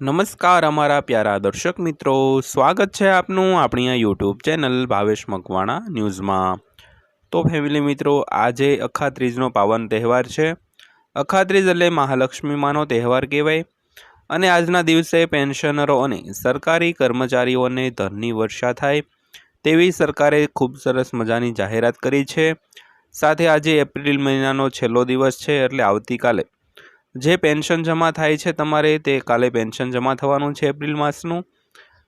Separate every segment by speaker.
Speaker 1: નમસ્કાર અમારા પ્યારા દર્શક મિત્રો. સ્વાગત છે આપનું આપણી આ યુટ્યુબ ચેનલ ભાવેશ મકવાણા ન્યૂઝમાં. તો ફેમિલી મિત્રો, આજે અખાત્રીજનો પાવન તહેવાર છે. અખાત્રીજ એટલે મહાલક્ષ્મી માનો તહેવાર કહેવાય. અને આજના દિવસે પેન્શનરો અને સરકારી કર્મચારીઓને ધનની વર્ષા થાય. તેવી સરકારે ખૂબ સરસ મજાની જાહેરાત કરી છે. સાથે આજે એપ્રિલ મહિનાનો છેલ્લો દિવસ છે એટલે આવતીકાલે જે પેન્શન જમા થાય છે તમારે તે કાલે પેન્શન જમા થવાનું છે એપ્રિલ માસનું.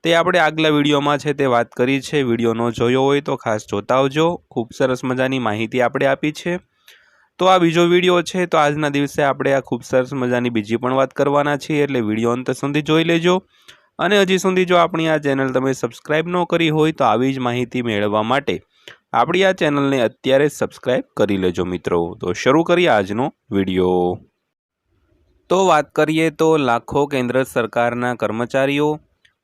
Speaker 1: તે આપણે આગલા વિડીયોમાં છે તે વાત કરી છે. વીડિયો ન જોયો હોય તો ખાસ જોતા આવજો ખૂબ સરસ મજાની માહિતી આપણે આપી છે. તો આ બીજો વીડિયો છે તો આજના દિવસે આપણે આ ખૂબ સરસ મજાની બીજી પણ વાત કરવાના છીએ એટલે વીડિયો અંત સુધી જોઈ લેજો. અને હજી સુધી જો આપણી આ ચેનલ તમે સબસ્ક્રાઈબ ન કરી હોય તો આવી જ માહિતી મેળવવા માટે આપણી આ ચેનલને અત્યારે સબસ્ક્રાઈબ કરી લેજો મિત્રો. તો શરૂ કરીએ આજનો વીડિયો. તો વાત કરીએ તો લાખો કેન્દ્ર સરકારના કર્મચારીઓ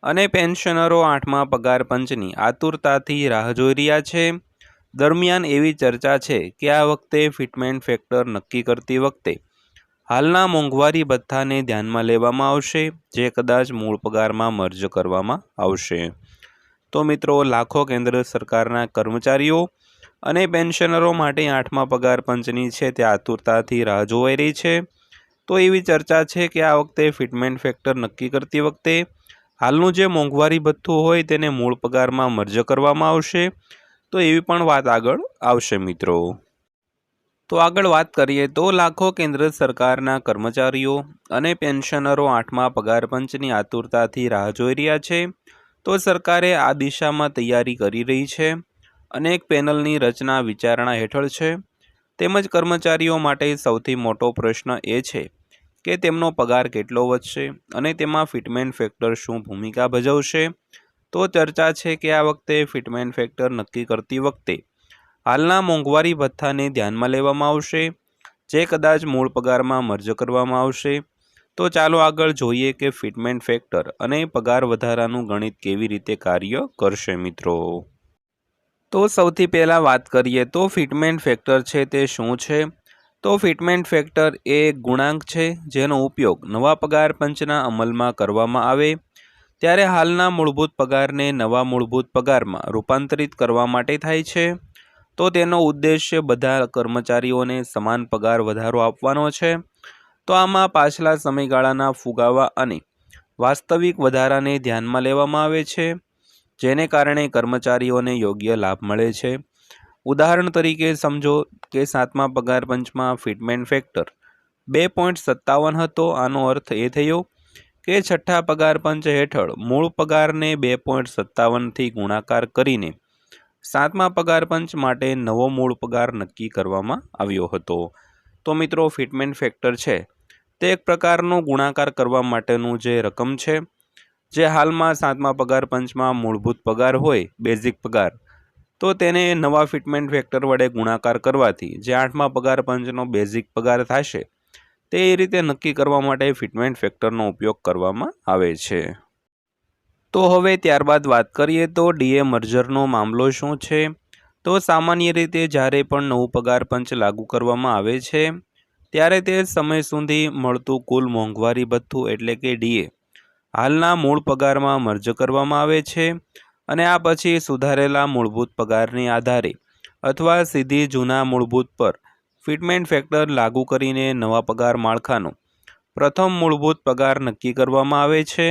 Speaker 1: અને પેન્શનરો આઠમા પગાર પંચની આતુરતાથી રાહ જોઈ રહ્યા છે. દરમિયાન એવી ચર્ચા છે કે આ વખતે ફિટમેન્ટ ફેક્ટર નક્કી કરતી વખતે હાલના મોંઘવારી ભથ્થાને ધ્યાનમાં લેવામાં આવશે, જે કદાચ મૂળ પગારમાં મર્જ કરવામાં આવશે. તો મિત્રો, લાખો કેન્દ્ર સરકારના કર્મચારીઓ અને પેન્શનરો માટે આઠમા પગાર પંચની છે તે આતુરતાથી રાહ જોવાઈ રહી છે. તો એવી ચર્ચા છે કે આ વખતે ફિટમેન્ટ ફેક્ટર નક્કી કરતી વખતે હાલનું જે મોંઘવારી ભથ્થું હોય તેને મૂળ પગારમાં મર્જ કરવામાં આવશે. તો એવી પણ વાત આગળ આવશે મિત્રો. તો આગળ વાત કરીએ તો લાખો કેન્દ્ર સરકારના કર્મચારીઓ અને પેન્શનરો આઠમા પગાર પંચની આતુરતાથી રાહ જોઈ રહ્યા છે. તો સરકારે આ દિશામાં તૈયારી કરી રહી છે અનેક પેનલની રચના વિચારણા હેઠળ છે. તેમજ કર્મચારીઓ માટે સૌથી મોટો પ્રશ્ન એ છે કે તેમનો પગાર કેટલો વધશે અને તેમાં ફિટમેન્ટ ફેક્ટર શું ભૂમિકા ભજવશે? તો ચર્ચા છે કે આ વખતે ફિટમેન્ટ ફેક્ટર નક્કી કરતી વખતે હાલના મોંઘવારી ભથ્થાને ધ્યાનમાં લેવામાં આવશે, જે કદાચ મૂળ પગારમાં મર્જ કરવામાં આવશે. તો ચાલો આગળ જોઈએ કે ફિટમેન્ટ ફેક્ટર અને પગાર વધારાનું ગણિત કેવી રીતે કાર્ય કરશે મિત્રો. તો સૌથી પહેલાં વાત કરીએ તો ફિટમેન્ટ ફેક્ટર છે તે શું છે? તો ફિટમેન્ટ ફેક્ટર એ ગુણાંક છે જેનો ઉપયોગ નવા પગાર પંચના અમલમાં કરવામાં આવે. ત્યારે હાલના મૂળભૂત પગારને નવા મૂળભૂત પગારમાં રૂપાંતરિત કરવા માટે થાય છે. તો તેનો ઉદ્દેશ્ય બધા કર્મચારીઓને સમાન પગાર વધારો આપવાનો છે. તો આમાં પાછલા સમયગાળાના ફુગાવા અને વાસ્તવિક વધારાને ધ્યાનમાં લેવામાં આવે છે. જેને કારણે કર્મચારીઓને યોગ્ય લાભ મળે છે. ઉદાહરણ તરીકે સમજો કે સાતમા પગાર પંચમાં ફિટમેન્ટ ફેક્ટર બે પોઈન્ટ સત્તાવન હતો. આનો અર્થ એ થયો કે છઠ્ઠા પગાર પંચ હેઠળ મૂળ પગારને બે પોઈન્ટ સત્તાવનથી ગુણાકાર કરીને સાતમા પગાર પંચ માટે નવો મૂળ પગાર નક્કી કરવામાં આવ્યો હતો. તો મિત્રો, ફિટમેન્ટ ફેક્ટર છે. તે એક પ્રકારનો ગુણાકાર કરવા માટેનું જે રકમ છે જે હાલમાં સાતમા પગાર, પંચમાં મૂળભૂત પગાર હોય, બેઝિક પગાર, તો તેને નવા ફિટમેન્ટ ફેક્ટર વડે ગુણાકાર કરવાથી જે આઠમા પગાર, પંચનો બેઝિક પગાર થશે, તે રીતે નક્કી કરવા માટે ફિટમેન્ટ ફેક્ટરનો ઉપયોગ કરવામાં આવે છે. તો હવે ત્યારબાદ વાત કરીએ તો ડીએ મર્જરનો મામલો શું છે? તો સામાન્ય રીતે જ્યારે પણ નવું પગાર, પંચ લાગુ કરવામાં આવે છે, ત્યારે તે સમય સુધી મળતું કુલ મોંઘવારી ભથ્થું એટલે કે ડીએ હાલના મૂળ પગારમાં મર્જ કરવામાં આવે છે અને આ પછી સુધારેલા મૂળભૂત પગારની આધારે અથવા સીધી જૂના મૂળભૂત પર ફિટમેન્ટ ફેક્ટર લાગુ કરીને નવા પગાર માળખાનો પ્રથમ મૂળભૂત પગાર નક્કી કરવામાં આવે છે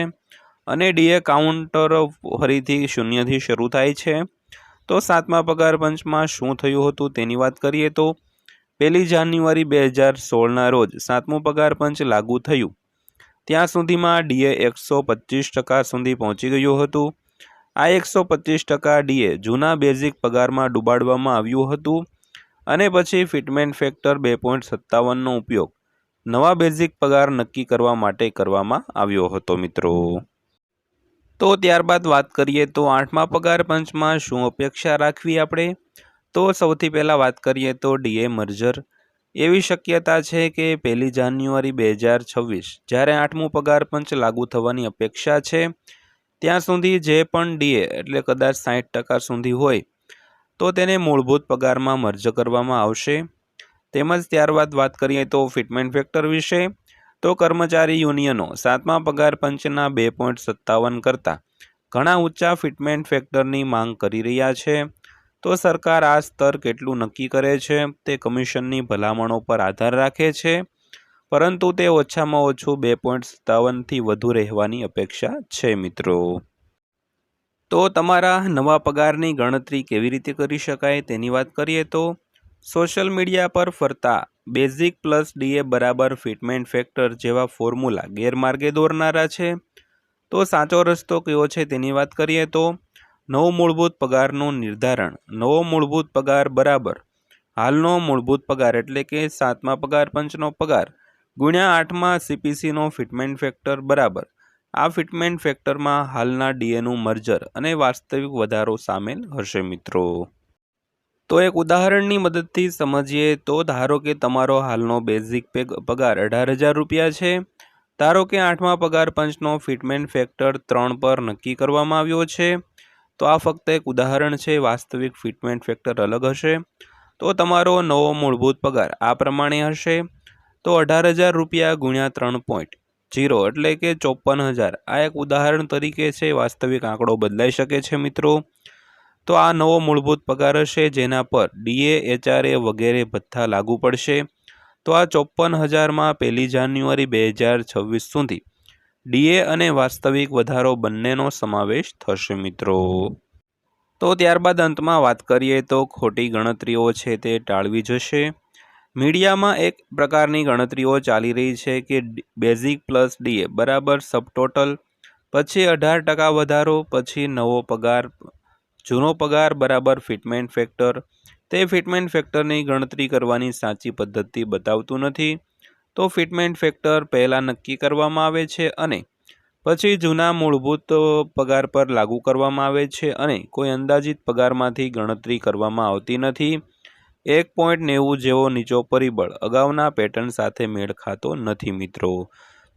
Speaker 1: અને ડીએ કાઉન્ટર ફરીથી શૂન્યથી શરૂ થાય છે. તો સાતમા પગાર પંચમાં શું થયું હતું તેની વાત કરીએ તો, પહેલી જાન્યુઆરી બે હજાર સોળના રોજ સાતમું પગાર પંચ લાગુ થયું. ત્યાં સુધીમાં ડીએ એકસો પચીસ ટકા સુધી પહોંચી ગયું હતું. આ એકસો પચીસ ટકા ડીએ જૂના બેઝિક પગારમાં ડૂબાડવામાં આવ્યું હતું અને પછી ફિટમેન્ટ ફેક્ટર બે પોઈન્ટ સત્તાવનનો ઉપયોગ નવા બેઝિક પગાર નક્કી કરવા માટે કરવામાં આવ્યો હતો મિત્રો. તો ત્યારબાદ વાત કરીએ તો આઠમા પગાર પંચમાં શું અપેક્ષા રાખવી આપણે? તો સૌથી પહેલાં વાત કરીએ તો ડીએ મર્જર એવી શક્યતા છે કે પહેલી જાન્યુઆરી બે હજાર છવ્વીસ, જ્યારે આઠમું પગાર પંચ લાગુ થવાની અપેક્ષા છે, ત્યાં સુધી જે પણ ડીએ, એટલે કદાચ સાઠ ટકા સુધી હોય, તો તેને મૂળભૂત પગારમાં મર્જ કરવામાં આવશે. તેમજ ત્યારબાદ વાત કરીએ તો ફિટમેન્ટ ફેક્ટર વિશે, તો કર્મચારી યુનિયનો સાતમા પગાર પંચના બે પોઈન્ટ સત્તાવન કરતાં ઘણા ઊંચા ફિટમેન્ટ ફેક્ટરની માંગ કરી રહ્યા છે. તો સરકાર આ સ્તર કેટલું નક્કી કરે છે, તે કમિશનની ભલામણો પર આધાર રાખે છે, પરંતુ તે ઓછામાં ઓછું બે પોઈન્ટ સત્તાવનથી વધુ રહેવાની અપેક્ષા છે, મિત્રો. તો તમારા નવા પગારની ગણતરી કેવી રીતે કરી શકાય તેની વાત કરીએ તો, સોશિયલ મીડિયા પર ફરતા બેઝિક પ્લસ ડીએ બરાબર ફિટમેન્ટ ફેક્ટર જેવા ફોર્મ્યુલા ગેરમાર્ગે દોરનારા છે. તો સાચો રસ્તો કયો છે તેની વાત કરીએ તો નવો મૂળભૂત પગારનું નિર્ધારણ. નવો મૂળભૂત પગાર બરાબર. હાલનો મૂળભૂત પગાર એટલે કે સાતમા પગાર, પંચનો પગાર. ગુણ્યા આઠમાં સીપીસીનો ફિટમેન્ટ ફેક્ટર બરાબર. આ ફિટમેન્ટ ફેક્ટરમાં હાલના ડીએનું મર્જર અને વાસ્તવિક વધારો સામેલ હશે મિત્રો. તો એક ઉદાહરણની મદદથી સમજીએ તો ધારો કે તમારો હાલનો બેઝિક પગાર અઢાર હજાર રૂપિયા છે. ધારો કે આઠમા પગાર, પંચનો ફિટમેન્ટ ફેક્ટર ત્રણ પર નક્કી કરવામાં આવ્યો છે. તો આ ફક્ત એક ઉદાહરણ છે, વાસ્તવિક ફિટમેન્ટ ફેક્ટર અલગ હશે. તો તમારો નવો મૂળભૂત પગાર આ પ્રમાણે હશે. તો અઢાર હજાર રૂપિયા ગુણ્યા ત્રણ પોઈન્ટ જીરો એટલે કે ચોપન હજાર. આ એક ઉદાહરણ તરીકે છે, વાસ્તવિક આંકડો બદલાઈ શકે છે મિત્રો. તો આ નવો મૂળભૂત પગાર હશે, જેના પર ડીએ એચઆરએ વગેરે ભથ્થા લાગુ પડશે. તો આ ચોપન હજારમાં પહેલી જાન્યુઆરી બે હજાર છવ્વીસ સુધી ડીએ અને વાસ્તવિક વધારો બંનેનો સમાવેશ થશે, મિત્રો. તો ત્યારબાદ અંતમાં વાત કરીએ તો ખોટી ગણતરીઓ છે તે ટાળવી જશે. મીડિયામાં એક પ્રકારની ગણતરીઓ ચાલી રહી છે કે બેઝિક પ્લસ ડીએ બરાબર સબટોટલ, પછી અઢાર ટકા વધારો, પછી નવો પગાર, જૂનો પગાર બરાબર ફિટમેન્ટ ફેક્ટર. તે ફિટમેન્ટ ફેક્ટરની ગણતરી કરવાની સાચી પદ્ધતિ બતાવતું નથી. તો ફિટમેન્ટ ફેક્ટર પહેલાં નક્કી કરવામાં આવે છે અને પછી જૂના મૂળભૂત પગાર પર લાગુ કરવામાં આવે છે અને કોઈ અંદાજિત પગારમાંથી ગણતરી કરવામાં આવતી નથી. એક પોઈન્ટ નેવું જેવો નીચો પરિબળ અગાઉના પેટર્ન સાથે મેળ ખાતો નથી મિત્રો.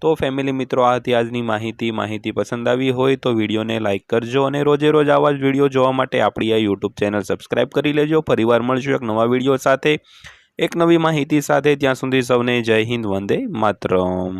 Speaker 1: તો ફેમિલી મિત્રો, આ આજની માહિતી. માહિતી પસંદ આવી હોય તો વિડીયોને લાઇક કરજો અને રોજે રોજ આવા જ વીડિયો જોવા માટે આપણી આ યુટ્યુબ ચેનલ સબસ્ક્રાઈબ કરી લેજો. ફરીવાર મળશું એક નવા વીડિયો સાથે. એક નવી માહિતી સાથે ત્યાં સુધી સૌને જય હિન્દ વંદે માતરમ.